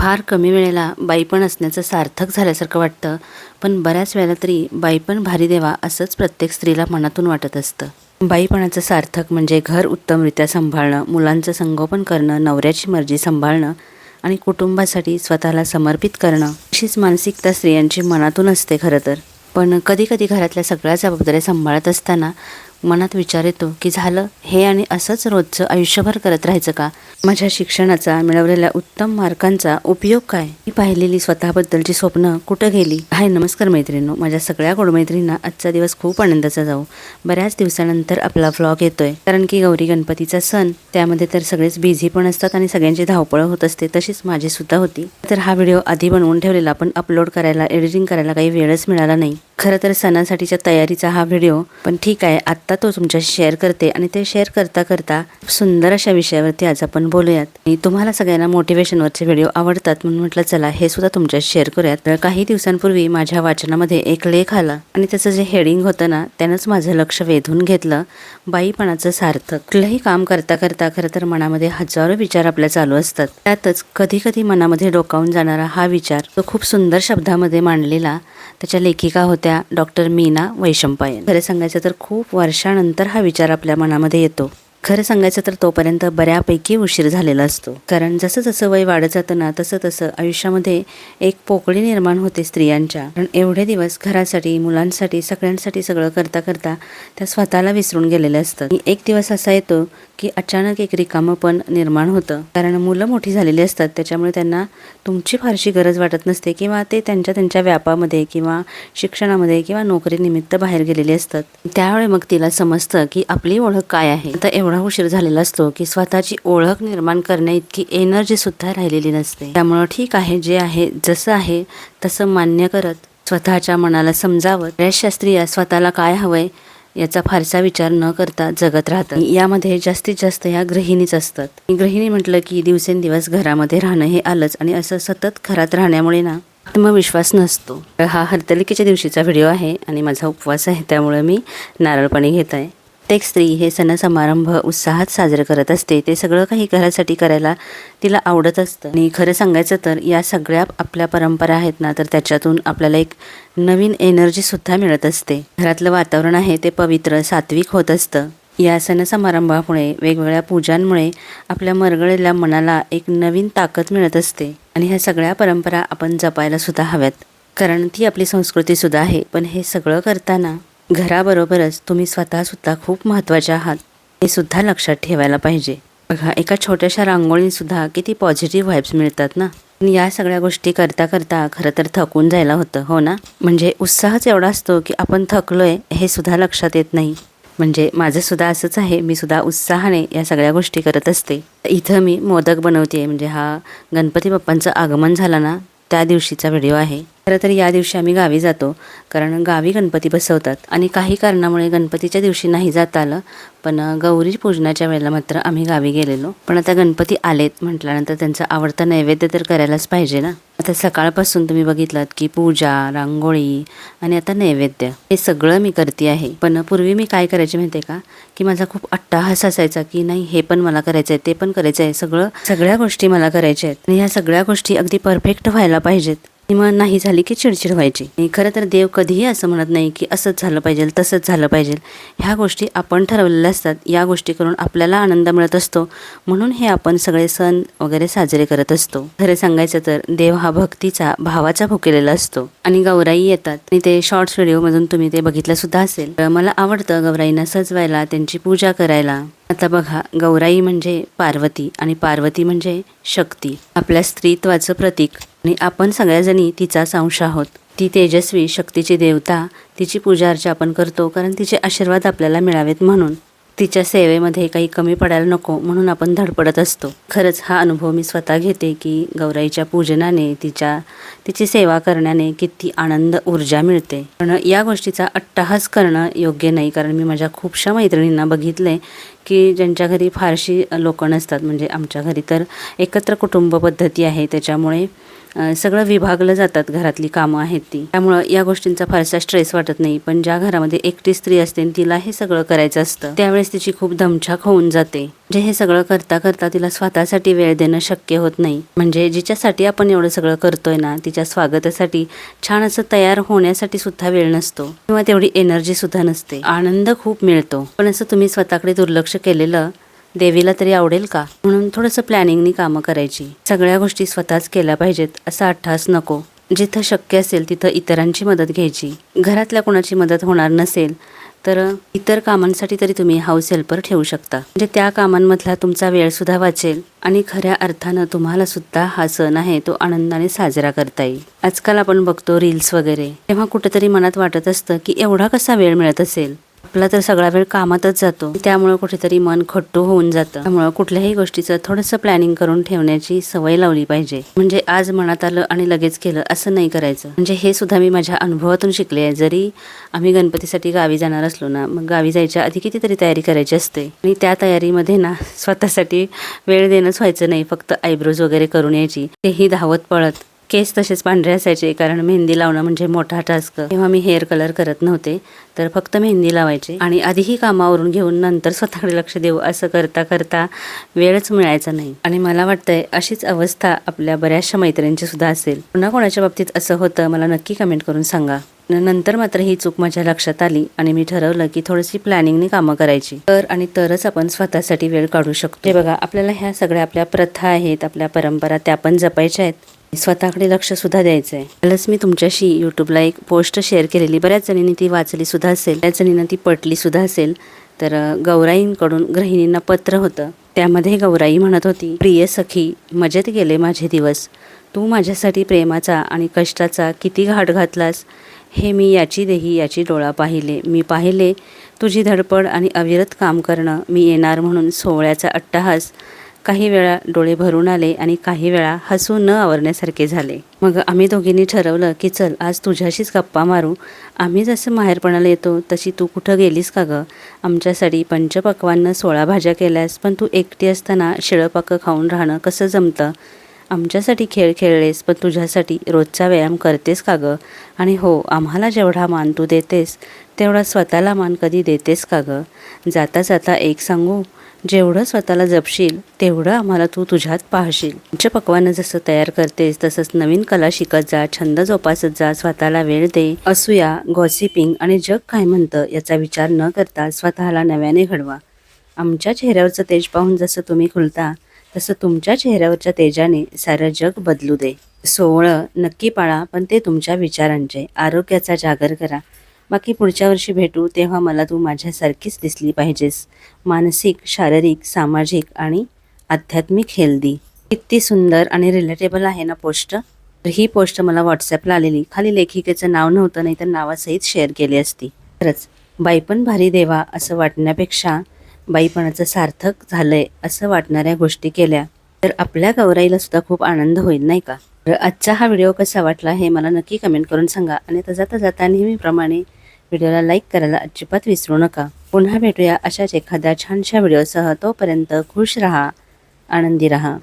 फार कमी वेळेला बाईपण असण्याचं सार्थक झाल्यासारखं वाटतं. पण बऱ्याच वेळेला तरी बाईपण भारी देवा असंच प्रत्येक स्त्रीला मनातून वाटत असतं. बाईपणाचं सार्थक म्हणजे घर उत्तमरित्या सांभाळणं मुलांचं संगोपन करणं नवऱ्याची मर्जी सांभाळणं आणि कुटुंबासाठी स्वतःला समर्पित करणं. अशीच मानसिकता स्त्रियांची मनातून असते खरं तर. पण कधी कधी घरातल्या सगळ्या जबाबदाऱ्या सांभाळत असताना मनात विचार येतो की झालं हे आणि असंच रोजचं आयुष्यभर करत राहायचं का? माझ्या शिक्षणाचा मिळवलेल्या उत्तम मार्कांचा उपयोग काय? मी पाहिलेली स्वतःबद्दलची स्वप्न कुठं गेली? हाय नमस्कार मैत्रिणी माझ्या सगळ्या गोडमैत्रिणींना आजचा दिवस खूप आनंदाचा जाऊ. बऱ्याच दिवसानंतर आपला व्लॉग येतोय. कारण की गौरी गणपतीचा सण त्यामध्ये तर सगळेच बिझी पण असतात आणि सगळ्यांची धावपळ होत असते तशीच माझी सुद्धा होती. तर हा व्हिडिओ आधी बनवून ठेवलेला पण अपलोड करायला एडिटिंग करायला काही वेळच मिळाला नाही. खरं तर सणासाठीच्या तयारीचा हा व्हिडिओ पण ठीक आहे आत्ता तो तुमच्याशी शेअर करते आणि ते शेअर करता करता सुंदर अशा विषयावरती आज आपण बोलूयात. आणि तुम्हाला सगळ्यांना मोटिवेशनवरचे व्हिडिओ आवडतात म्हणून म्हटलं चला हे सुद्धा तुमच्याशी शेअर करूयात. तर काही दिवसांपूर्वी माझ्या वाचनामध्ये एक लेख आला आणि त्याचं जे हेडिंग होतं ना त्यानंच माझं लक्ष वेधून घेतलं. बाईपणाचं सार्थक. कुठलंही काम करता करता खरं तर मनामध्ये हजारो विचार आपल्या चालू असतात. त्यातच कधी कधी मनामध्ये डोकावून जाणारा हा विचार तो खूप सुंदर शब्दामध्ये मांडलेला त्याच्या लेखिका होत्या डॉक्टर मीना वैशंपायन. खरं सांगायचं तर खूप वर्षानंतर हा विचार आपल्या मनामध्ये येतो. खरं सांगायचं तर तोपर्यंत बऱ्यापैकी उशीर झालेला असतो. कारण जसं जसं वय वाढत जातं ना तसं तसं आयुष्यामध्ये एक पोकळी निर्माण होते स्त्रियांच्या. कारण एवढे दिवस घरासाठी मुलांसाठी सगळ्यांसाठी सगळं करता करता त्या स्वतःला विसरून गेलेल्या असतात. एक दिवस असा येतो की अचानक एक रिकामं पण निर्माण होतं. कारण मुलं मोठी झालेली असतात त्याच्यामुळे त्यांना तुमची फारशी गरज वाटत नसते किंवा ते त्यांच्या त्यांच्या व्यापामध्ये किंवा शिक्षणामध्ये किंवा नोकरीनिमित्त बाहेर गेलेले असतात. त्यावेळी मग तिला समजतं की आपली ओळख काय आहे. आता एवढं एवढा उशीर झालेला असतो की स्वतःची ओळख निर्माण करण्या इतकी एनर्जी सुद्धा राहिलेली नसते. त्यामुळं ठीक आहे जे आहे जसं आहे तसं मान्य करत स्वतःच्या मनाला समजावं बऱ्याचशा स्त्रिया स्वतःला काय हवंय याचा फारसा विचार न करता जगत राहतात. यामध्ये जास्तीत जास्त ह्या गृहिणीच असतात. गृहिणी म्हटलं की दिवसेंदिवस घरामध्ये राहणं हे आलंच आणि असं सतत घरात राहण्यामुळे ना आत्मविश्वास नसतो. हा हरतलिकेच्या दिवशीचा व्हिडिओ आहे आणि माझा उपवास आहे त्यामुळे मी नारळ पाणी घेत आहे. प्रत्येक स्त्री हे सण समारंभ उत्साहात साजरे करत असते. ते सगळं काही घरासाठी करायला तिला आवडत असतं. आणि खरं सांगायचं तर या सगळ्या आपल्या परंपरा आहेत ना तर त्याच्यातून आपल्याला एक नवीन एनर्जीसुद्धा मिळत असते. घरातलं वातावरण आहे ते पवित्र सात्विक होत असतं. या सण समारंभामुळे वेगवेगळ्या पूजांमुळे आपल्या मरगळलेल्या मनाला एक नवीन ताकद मिळत असते. आणि ह्या सगळ्या परंपरा आपण जपायला सुद्धा हव्यात. कारण ती आपली संस्कृतीसुद्धा आहे. पण हे सगळं करताना घराबरोबरच तुम्ही स्वतःसुद्धा खूप महत्त्वाचे आहात. हे सुद्धा लक्षात ठेवायला पाहिजे. बघा एका छोट्याशा रांगोळीसुद्धा किती पॉझिटिव्ह व्हाईब्स मिळतात ना? या सगळ्या गोष्टी करता करता खरं तर थकून जायला होतं हो ना? म्हणजे उत्साहच एवढा असतो की आपण थकलोय हे सुद्धा लक्षात येत नाही. म्हणजे माझं सुद्धा असंच आहे मी सुद्धा उत्साहाने या सगळ्या गोष्टी करत असते. इथं मी मोदक बनवते म्हणजे हा गणपती बाप्पांचं आगमन झालं ना त्या दिवशीचा व्हिडिओ आहे. खरं तर या दिवशी आम्ही गावी जातो कारण गावी गणपती बसवतात. आणि काही कारणामुळे गणपतीच्या दिवशी नाही जाता आलं पण गौरी पूजनाच्या वेळेला मात्र आम्ही गावी गेलेलो. पण आता गणपती आलेत म्हटल्यानंतर त्यांचा आवडता नैवेद्य तर करायलाच पाहिजे ना? आता सकाळपासून तुम्ही बघितलात की पूजा रांगोळी आणि आता नैवेद्य हे सगळं मी करते आहे. पण पूर्वी मी काय करायचे माहिती आहे का? की माझा खूप अट्टाहास असायचा की नाही हे पण मला करायचं आहे ते पण करायचं आहे सगळं सगळ्या गोष्टी मला करायच्या आहेत. आणि ह्या सगळ्या गोष्टी अगदी परफेक्ट व्हायला पाहिजेत. मग नाही झाली की चिडचिड व्हायची. खरं तर देव कधीही असं म्हणत नाही की असंच झालं पाहिजे तसंच झालं पाहिजे. ह्या गोष्टी आपण ठरवलेल्या असतात. या गोष्टी करून आपल्याला आनंद मिळत असतो. म्हणून हे आपण सगळे सण वगैरे साजरे करत असतो. खरं सांगायचं तर देव हा भक्तीचा भावाचा भुकेलेला असतो. आणि गौराई येतात. आणि ते शॉर्ट्स व्हिडिओमधून तुम्ही ते बघितलं सुद्धा असेल. तर मला आवडतं गौराईंना सजवायला त्यांची पूजा करायला. आता बघा गौराई म्हणजे पार्वती आणि पार्वती म्हणजे शक्ती. आपल्या स्त्रीत्वाचं प्रतीक. आणि आपण सगळ्याजणी तिचाच अंश आहोत. ती तेजस्वी शक्तीची देवता. तिची पूजा अर्चा आपण करतो कारण तिचे आशीर्वाद आपल्याला मिळावेत म्हणून. तिच्या सेवेमध्ये काही कमी पडायला नको म्हणून आपण धडपडत असतो. खरंच हा अनुभव मी स्वतः घेते की गौराईच्या पूजनाने तिच्या तिची सेवा करण्याने किती आनंद ऊर्जा मिळते. पण या गोष्टीचा अट्टहास करणं योग्य नाही. कारण मी माझ्या खूपशा मैत्रिणींना बघितलं की ज्यांच्या घरी फारशी लोकं नसतात. म्हणजे आमच्या घरी तर एकत्र कुटुंब पद्धती आहे. त्याच्यामुळे सगळं विभागलं जातात घरातली कामं आहेत ती. त्यामुळं या गोष्टींचा फारसा स्ट्रेस वाटत नाही. पण ज्या घरामध्ये एकटी स्त्री असते आणि तिला हे सगळं करायचं असतं. त्यावेळेस तिची खूप धमछाक होऊन जाते. म्हणजे हे सगळं करता करता तिला स्वतःसाठी वेळ देणं शक्य होत नाही. म्हणजे जिच्यासाठी आपण एवढं सगळं करतोय ना तिच्या स्वागतासाठी छान असं तयार होण्यासाठी सुद्धा वेळ नसतो. किंवा तेवढी एनर्जी सुद्धा नसते. आनंद खूप मिळतो. पण असं तुम्ही स्वतःकडे दुर्लक्ष केलेलं देवीला तरी आवडेल का? म्हणून थोडंसं प्लॅनिंगनी कामं करायची. सगळ्या गोष्टी स्वतःच केल्या पाहिजेत असा अठ्ठास नको. जिथं शक्य असेल तिथं इतरांची मदत घ्यायची. घरातल्या कोणाची मदत होणार नसेल तर इतर कामांसाठी तरी तुम्ही हाऊस हेल्पर ठेवू शकता. म्हणजे त्या कामांमधला तुमचा वेळसुद्धा वाचेल आणि खऱ्या अर्थानं तुम्हाला सुद्धा हा सण आहे तो आनंदाने साजरा करता येईल. आजकाल आपण बघतो रील्स वगैरे. तेव्हा कुठेतरी मनात वाटत असतं की एवढा कसा वेळ मिळत असेल? आपला तर सगळा वेळ कामातच जातो. त्यामुळे कुठेतरी मन खट्टू होऊन जातं. त्यामुळे कुठल्याही गोष्टीचं थोडंसं प्लॅनिंग करून ठेवण्याची सवय लावली पाहिजे. म्हणजे आज मनात आलं आणि लगेच केलं असं नाही करायचं. म्हणजे हे सुद्धा मी माझ्या अनुभवातून शिकले आहे. जरी आम्ही गणपतीसाठी गावी जाणार असलो ना मग गावी जायच्या आधी कितीतरी तयारी करायची असते. आणि त्या तयारीमध्ये ना स्वतःसाठी वेळ देणंच व्हायचं नाही. फक्त आयब्रोज वगैरे करून यायची. तेही धावत पळत. केस तसेच पांढरे असायचे कारण मेहंदी लावणं म्हणजे मोठा टास्क तेव्हा मी हेअर कलर करत नव्हते तर फक्त मेहंदी लावायची. आणि आधीही कामावरून घेऊन नंतर स्वतःकडे लक्ष देऊ असं करता करता वेळच मिळायचा नाही. आणि मला वाटतंय अशीच अवस्था आपल्या बऱ्याचशा मैत्रिणींची सुद्धा असेल. पुन्हा कोणाच्या बाबतीत असं होतं मला नक्की कमेंट करून सांगा. न- नंतर मात्र ही चूक माझ्या लक्षात आली आणि मी ठरवलं की थोडीशी प्लॅनिंगने कामं करायची. तर आणि तरच आपण स्वतःसाठी वेळ काढू शकतो. हे बघा आपल्याला ह्या सगळ्या आपल्या प्रथा आहेत आपल्या परंपरा त्या पण जपायच्या आहेत. स्वतःकडे लक्ष सुद्धा द्यायचं आहे कालच मी तुमच्याशी यूट्यूबला एक पोस्ट शेअर केलेली. बऱ्याच जणींनी ती वाचली सुद्धा असेल. बऱ्याच जणींना ती पटली सुद्धा असेल. तर गौराईंकडून गृहिणींना पत्र होतं. त्यामध्ये गौराई म्हणत होती प्रिय सखी मजेत गेले माझे दिवस. तू माझ्यासाठी प्रेमाचा आणि कष्टाचा किती घाट घातलास? हे मी याची देही याची डोळा पाहिले. मी पाहिले तुझी धडपड आणि अविरत काम करणं. मी येणार म्हणून सोहळ्याचा अट्टहास. काही वेळा डोळे भरून आले आणि काही वेळा हसू न आवरण्यासारखे झाले. मग आम्ही दोघींनी ठरवलं की चल आज तुझ्याशीच गप्पा मारू. आम्ही जसं माहेरपणाला येतो तशी तू कुठं गेलीस का गं? आमच्यासाठी पंचपक्वांनं सोळा भाज्या केल्यास पण तू एकटी असताना शिळपाकं खाऊन राहणं कसं जमतं? आमच्यासाठी खेळ खेळलेस पण तुझ्यासाठी रोजचा व्यायाम करतेस का गं? आणि हो आम्हाला जेवढा मान तू देतेस तेवढा स्वतःला मान कधी देतेस का गं? जाता जाता एक सांगू जेवढं स्वतःला जपशील तेवढं आम्हाला तू तुझ्यात पाहशील. तुमच्या पक्वानं जसं तयार करतेस तसंच नवीन कला शिकत जा छंद जोपासत जा स्वतःला वेळ दे. असूया गॉसिपिंग आणि जग काय म्हणतं याचा विचार न करता स्वतःला नव्याने घडवा. आमच्या चेहऱ्यावरचं तेज पाहून जसं तुम्ही खुलता तसं तुमच्या चेहऱ्यावरच्या तेजाने सारं जग बदलू दे. सोहळं नक्की पाळा पण ते तुमच्या विचारांचे. आरोग्याचा जागर करा. बाकी पुढच्या वर्षी भेटू तेव्हा मला तू माझ्यासारखीच दिसली पाहिजेस. मानसिक शारीरिक सामाजिक आणि आध्यात्मिक हेल्दी. किती सुंदर आणि रिलेटेबल आहे ना पोस्ट. तर ही पोस्ट मला व्हॉट्सॲपला आलेली. खाली लेखिकेचं नाव नव्हतं नाही तर नावासहित शेअर केली असती. खरंच बाई पण भारी देवा असं वाटण्यापेक्षा बाईपणाचं सार्थक झालंय असं वाटणाऱ्या गोष्टी केल्या तर आपल्या गौराईला सुद्धा खूप आनंद होईल नाही का? तर आजचा हा व्हिडिओ कसा वाटला हे मला नक्की कमेंट करून सांगा. आणि तजा जाता जाता नेहमीप्रमाणे व्हिडिओला लाईक करायला अजिबात विसरू नका. पुन्हा भेटूया अशाच एखाद्या छानशा व्हिडिओसह तोपर्यंत खुश रहा आनंदी रहा.